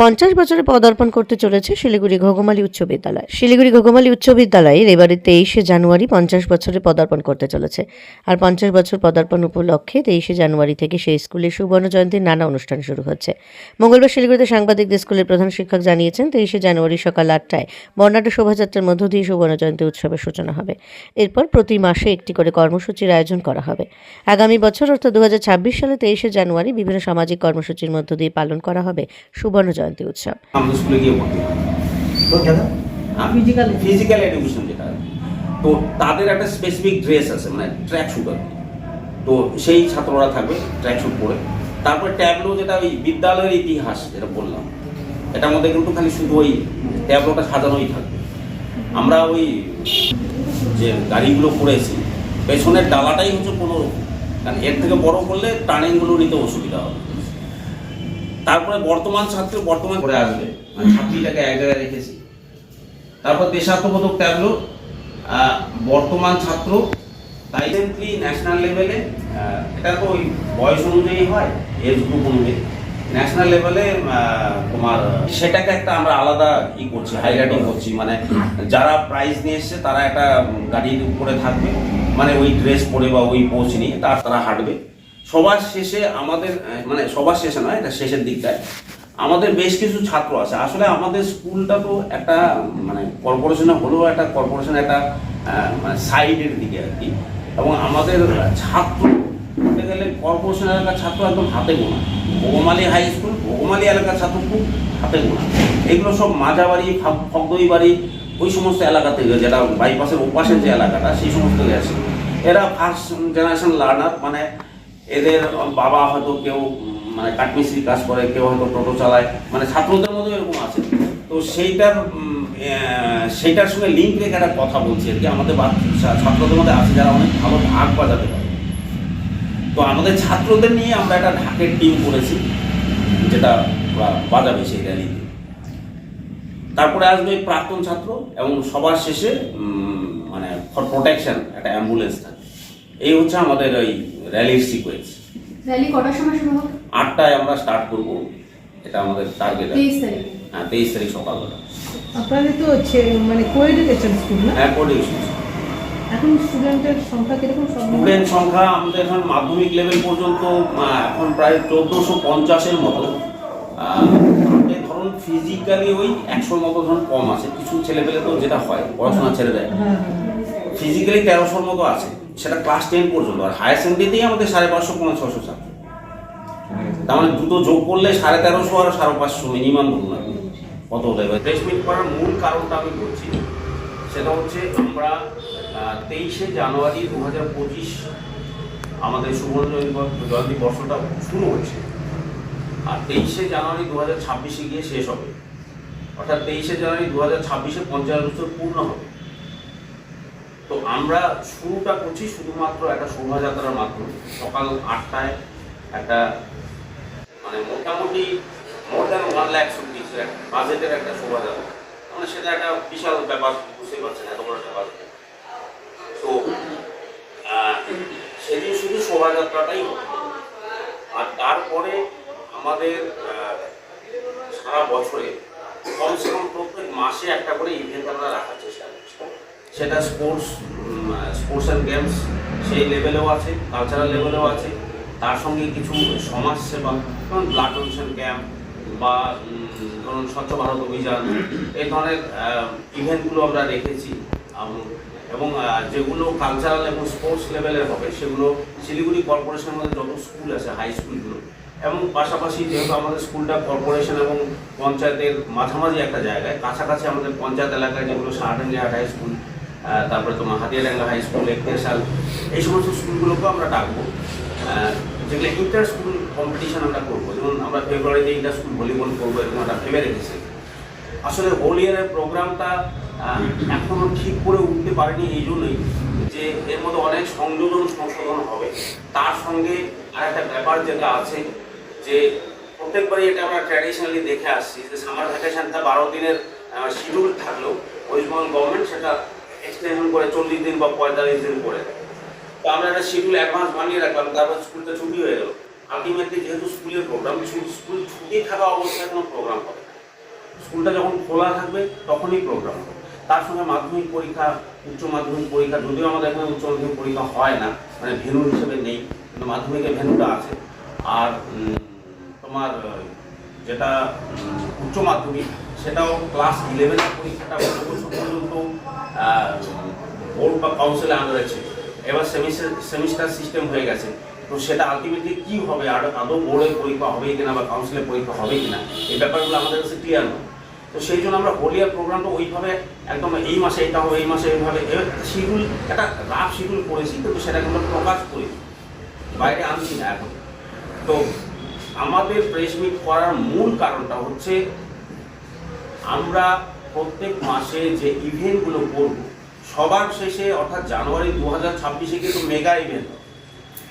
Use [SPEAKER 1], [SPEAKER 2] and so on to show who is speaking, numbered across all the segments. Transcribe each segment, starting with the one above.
[SPEAKER 1] পঞ্চাশ বছরে পদার্পণ করতে চলেছে শিলিগুড়ি ঘোগমালী উচ্চ বিদ্যালয়। শিলিগুড়ি ঘোগমালী উচ্চ বিদ্যালয়ের এবারে তেইশে জানুয়ারি পঞ্চাশ বছরে পদার্পণ করতে চলেছে। আর পঞ্চাশ বছর পদার্পণ উপলক্ষে তেইশে জানুয়ারি থেকে সেই স্কুলে সুবর্ণ জয়ন্তীর নানা অনুষ্ঠান শুরু হচ্ছে। মঙ্গলবার শিলিগুড়িতে সাংবাদিকদের স্কুলের প্রধান শিক্ষক জানিয়েছেন, তেইশে জানুয়ারি সকাল আটটায় বর্ণাঢ্য শোভাযাত্রার মধ্য দিয়ে সুবর্ণ জয়ন্তী উৎসবের সূচনা হবে। এরপর প্রতি মাসে একটি করে কর্মসূচির আয়োজন করা হবে। আগামী বছর, অর্থাৎ দু হাজার ছাব্বিশ সালে তেইশে জানুয়ারি বিভিন্ন সামাজিক কর্মসূচির মধ্য দিয়ে পালন করা হবে সুবর্ণ জয়ন্তী। উৎসব।
[SPEAKER 2] আমাদের স্কুলে গিয়ে ভর্তি
[SPEAKER 3] তো দাদা
[SPEAKER 2] ফিজিক্যাল ফিজিক্যাল এডুকেশন যেটা। তো তাদের একটা স্পেসিফিক ড্রেস আছে মানে ট্র্যাক শুট আর কি। তো সেই ছাত্ররা থাকবে ট্র্যাক শুট পরে। তারপরে ট্যাবলো যেটা ওই বিদ্যালয়ের ইতিহাস যেটা বললাম এটার মধ্যে কিন্তু খালি শুধু ওই ট্যাবলোটা সাজানোই থাকবে। আমরা ওই যে গাড়িগুলো করেছি পেছনের ডালাটাই হচ্ছে কোনো কারণ এর থেকে বড় করলে টার্নিংগুলো নিতে অসুবিধা হবে। তারপরে বর্তমান ছাত্র বর্তমান করে আসবে। ছাত্রীটাকে এক জায়গায় রেখেছি। তারপর দেশাত্মবোধক ট্যাবলো বর্তমান ছাত্র, তাই ন্যাশনাল লেভেলে এটা তো ওই বয়স অনুযায়ী হয় এজ গ্রুপ অনুযায়ী। ন্যাশনাল লেভেলে তোমার, সেটাকে একটা আমরা আলাদা ই করছি হাইলাইটিং করছি। মানে যারা প্রাইজ নিয়ে এসছে, তারা একটা গাড়ির উপরে থাকবে। মানে ওই ড্রেস পরে বা ওই পোচ নিয়ে তার তারা হাঁটবে। সবার শেষে আমাদের মানে সবার শেষে নয়, এটা শেষের দিকটায়। আমাদের বেশ কিছু ছাত্র আছে। আসলে আমাদের স্কুলটা তো একটা মানে কর্পোরেশনে হলেও একটা কর্পোরেশনের একটা মানে সাইডের দিকে আর কি। এবং আমাদের ছাত্র, বলতে গেলে কর্পোরেশন এলাকার ছাত্র একদম হাতে গোনা। ভোগমালি হাই স্কুল ভোগমালি এলাকার ছাত্র খুব হাতে গোনা। এগুলো সব মাঝাবাড়ি ফক- ফকদই বাড়ি, ওই সমস্ত এলাকা থেকে, যেটা বাইপাসের ওপাশের যে এলাকাটা, সেই সমস্ত গেছে। এরা ফার্স্ট জেনারেশন লার্নার মানে এদের বাবা হয়তো কেউ মানে কাঠমিস্ত্রি কাজ করে, কেউ হয়তো টোটো চালায় মানে ছাত্রদের মধ্যে এরকম আছে। তো সেইটার সেইটার সঙ্গে লিঙ্ক রেখে একটা কথা বলছি আর কি। আমাদের ছাত্রদের মধ্যে আছে যারা অনেক ভালো ঢাক বাজাতে পারে। তো আমাদের ছাত্রদের নিয়ে আমরা একটা ঢাকের টিম করেছি, যেটা বাজাবে সেই র্যালিতে তারপরে আসবে প্রাক্তন ছাত্র এবং সবার শেষে মানে ফর প্রোটেকশন একটা অ্যাম্বুলেন্স থাকে। এই হচ্ছে আমাদের ওই র্যালির সিকোয়েন্স
[SPEAKER 4] র্যালি কটার সময় শুরু হবে?
[SPEAKER 2] আটটায় আমরা স্টার্ট করব। এটা আমাদের টার্গেট
[SPEAKER 4] তেইশ তারিখ।
[SPEAKER 2] হ্যাঁ তেইশ তারিখ সকালবেলা
[SPEAKER 5] আপনাদের তো হচ্ছে মানে কোয়েডুকেশন স্কুল না?
[SPEAKER 2] হ্যাঁ কোডিউশন
[SPEAKER 5] এখন স্টুডেন্টের সংখ্যা কীরকম
[SPEAKER 2] স্টুডেন্ট সংখ্যা আমাদের এখন মাধ্যমিক লেভেল পর্যন্ত এখন প্রায় চোদ্দোশো পঞ্চাশের মতো। ধরুন ফিজিক্যালি ওই একশোর মতো ধরুন কম আছে। কিছু ছেলেপেলে তো যেটা হয় পড়াশোনা ছেড়ে দেয়।
[SPEAKER 5] হ্যাঁ
[SPEAKER 2] ফিজিক্যালি তেরোশোর মতো আছে। সেটা ক্লাস টেন পর্যন্ত, আর হায়ার সেকেন্ডারিতেই আমাদের সাড়ে পাঁচশো পনেরো ছশো ছাত্র। তার মানে দুটো যোগ করলে সাড়ে তেরোশো আর সাড়ে পাঁচশো মিনিমাম ধরুন আপনি। কত হতে হবে প্রেস মিট করার মূল কারণটা আমি বলছি, সেটা হচ্ছে আমরা তেইশে জানুয়ারি দু হাজার পঁচিশ আমাদের সুবর্ণ জয়ন্তী জয়ন্তী বর্ষটা শুরু হয়েছে আর তেইশে জানুয়ারি দু হাজার ছাব্বিশে গিয়ে শেষ হবে। অর্থাৎ তেইশে জানুয়ারি দু হাজার ছাব্বিশে পঞ্চাশ বছর পূর্ণ হবে। তো আমরা শুরুটা করছি শুধুমাত্র একটা শোভাযাত্রার মাধ্যমে। সকাল আটটায় একটা মানে মোটামুটি more than one lakh rupees বাজেটের একটা শোভাযাত্রা। মানে সেটা একটা বিশাল ব্যাপার, বুঝতেই পারছেন এত বড় বাজেট তো সেদিন শুধু শোভাযাত্রাটাই হবে আর তারপরে আমাদের সারা বছরে কমসে কম প্রত্যেক মাসে একটা করে ইভেন্ট আমরা রাখার চেষ্টা করছি সেটা স্পোর্টস স্পোর্টস অ্যান্ড গেমস সেই লেভেলেও আছে কালচারাল লেভেলেও আছে। তার সঙ্গে কিছু সমাজসেবা যেমন ব্লাড ডোনেশন ক্যাম্প বা ধরুন স্বচ্ছ ভারত অভিযান এই ধরনের ইভেন্টগুলো আমরা রেখেছি এবং যেগুলো কালচারাল এবং স্পোর্টস লেভেলের হবে, সেগুলো শিলিগুড়ি কর্পোরেশনের মধ্যে যত স্কুল আছে হাই স্কুলগুলো এবং পাশাপাশি যেহেতু আমাদের স্কুলটা কর্পোরেশন এবং পঞ্চায়েতের মাঝামাঝি একটা জায়গায়, কাছাকাছি আমাদের পঞ্চায়েত এলাকায় যেগুলো সাহাডাঙ্গিহাট হাই স্কুল তারপরে তোমার হাতিয়াডাঙ্গা হাই স্কুল একতেশাল এই সমস্ত স্কুলগুলোকেও আমরা ডাকবো। যেগুলো ইন্টার স্কুল কম্পিটিশন আমরা করব। যেমন আমরা ফেব্রুয়ারিতে ইন্টার স্কুল ভলিবল করব এরকম একটা ভেবে রেখেছি। আসলে হোল ইয়ারের প্রোগ্রামটা আহ, এখনও ঠিক করে উঠতে পারেনি এই জন্যই যে এর মধ্যে অনেক সংযোজন সংশোধন হবে। তার সঙ্গে আরেকটা ব্যাপার যেটা আছে যে প্রত্যেকবারই এটা আমরা ট্র্যাডিশনালি দেখে আসছি যে সামার ভ্যাকেশনটা বারো দিনের শিডিউল থাকলেও ওয়েস্টবেঙ্গল গভর্নমেন্ট সেটা এক্সটেনশন করে চল্লিশ দিন বা পঁয়তাল্লিশ দিন করে। তো আমরা একটা শিডিউল অ্যাডভান্স বানিয়ে রাখলাম, তারপর স্কুলটা ছুটি হয়ে গেল। আলটিমেটলি যেহেতু স্কুলের প্রোগ্রাম স্কুল ছুটি থাকা অবস্থায় কোনো প্রোগ্রাম হবে স্কুলটা যখন খোলা থাকবে, তখনই প্রোগ্রাম হবে। তার সঙ্গে মাধ্যমিক পরীক্ষা, উচ্চ মাধ্যমিক পরীক্ষা, যদিও আমাদের এখানে উচ্চ মাধ্যমিক পরীক্ষা হয় না মানে ভেনু হিসেবে নেই, কিন্তু মাধ্যমিকের ভেনুটা আছে। আর তোমার যেটা উচ্চ মাধ্যমিক, সেটাও ক্লাস ইলেভেনের পরীক্ষাটা বছর পর্যন্ত বোর্ড বা কাউন্সিলের আন্ডারে ছিল এবার সেমিস্টার সিস্টেম হয়ে গেছে। তো সেটা আলটিমেটলি কি হবে? আর আদৌ বোর্ডের পরীক্ষা হবে কিনা বা কাউন্সিলের পরীক্ষা হবে কিনা? এই ব্যাপারগুলো আমাদের কাছে ক্লিয়ার নয়। তো সেই জন্য আমরা হোলিয়ার প্রোগ্রামটা ওইভাবে একদম এই মাসে এটা হবে, এই মাসে এইভাবে। শিডিউল একটা রাফ শিডিউল করেছি কিন্তু সেটা কিন্তু প্রকাশ করি। বাইরে আনছি না এখন। তো আমাদের প্রেস মিট করার মূল কারণটা হচ্ছে আমরা প্রত্যেক মাসে যে ইভেন্টগুলো করব সবার শেষে, অর্থাৎ জানুয়ারি দু হাজার ছাব্বিশে কিন্তু মেগা ইভেন্ট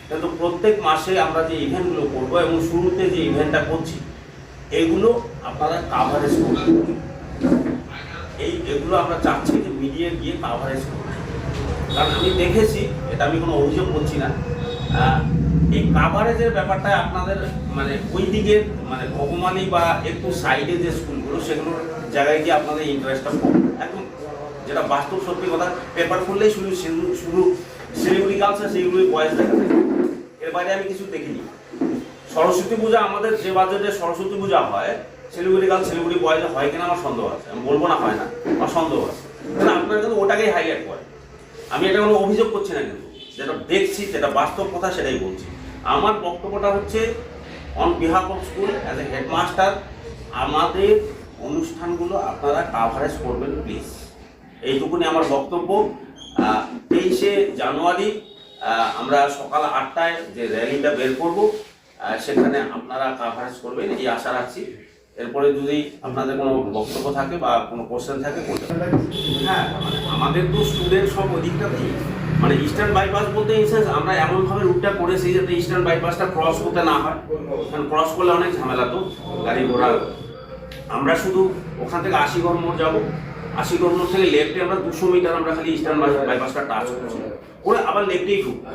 [SPEAKER 2] কিন্তু প্রত্যেক মাসে আমরা যে ইভেন্টগুলো করব এবং শুরুতে যে ইভেন্টটা করছি, এগুলো আপনারা কাভারেজ করবেন এই, এগুলো আমরা চাচ্ছি যে মিডিয়া গিয়ে কাভারেজ করবে কারণ আমি দেখেছি, এটা আমি কোনো অভিযোগ করছি না এই কাভারেজের ব্যাপারটা আপনাদের মানে ওই দিকের মানে ভগমানি বা একটু সাইডে যে স্কুলগুলো সেগুলোর জায়গায় গিয়ে আপনাদের ইন্টারেস্টটা একদম যেটা বাস্তব সত্যি কথা, পেপার খুললেই শুধু শুধু শিলিগুড়ি আর শিলিগুড়ি বয়েজ দেখা যায়। এর বাইরে আমি কিছু দেখিনি। সরস্বতী পূজা আমাদের যে বাজেটে সরস্বতী পূজা হয় শিলিগুড়ি গার্লস শিলিগুড়ি বয়েজে হয় কিনা আমার সন্দেহ আছে। আমি বলব না হয় না, আমার সন্দেহ আছে। আপনারা কিন্তু ওটাকেই হাইলাইট করে আমি এটা কোনো অভিযোগ করছি না কিন্তু। যেটা দেখছি, যেটা বাস্তব কথা, সেটাই বলছি। আমার বক্তব্যটা হচ্ছে on behalf of school as a headmaster আমাদের অনুষ্ঠানগুলো আপনারা কাভারেজ করবেন প্লিজ এইটুকুনি আমার বক্তব্য। তেইশে জানুয়ারি আমরা সকাল আটটায় যে র্যালিটা বের করব সেখানে আপনারা কাভারেজ করবেন, এই আশা রাখছি। এরপরে যদি আপনাদের কোনো বক্তব্য থাকে বা কোনো কোশ্চেন থাকে। হ্যাঁ আমাদের তো স্টুডেন্ট সব ওদিকটাতেই। মানে ইস্টার্ন বাইপাস বলতে ইনসেন্স আমরা এমনভাবে রুটটা করেছি যাতে ইস্টার্ন বাইপাসটা ক্রস করতে না হয়। কারণ ক্রস করলে অনেক ঝামেলা তো, গাড়ি ঘোড়া। আমরা শুধু ওখান থেকে আশিগড় মোড় যাব। আশিগড় কিলোমিটার থেকে লেফটে আমরা দুশো মিটার আমরা খালি ইস্টার্ন বাইপাসটা টাচ করছি। ওরা আবার লেফটেই ঢুকবো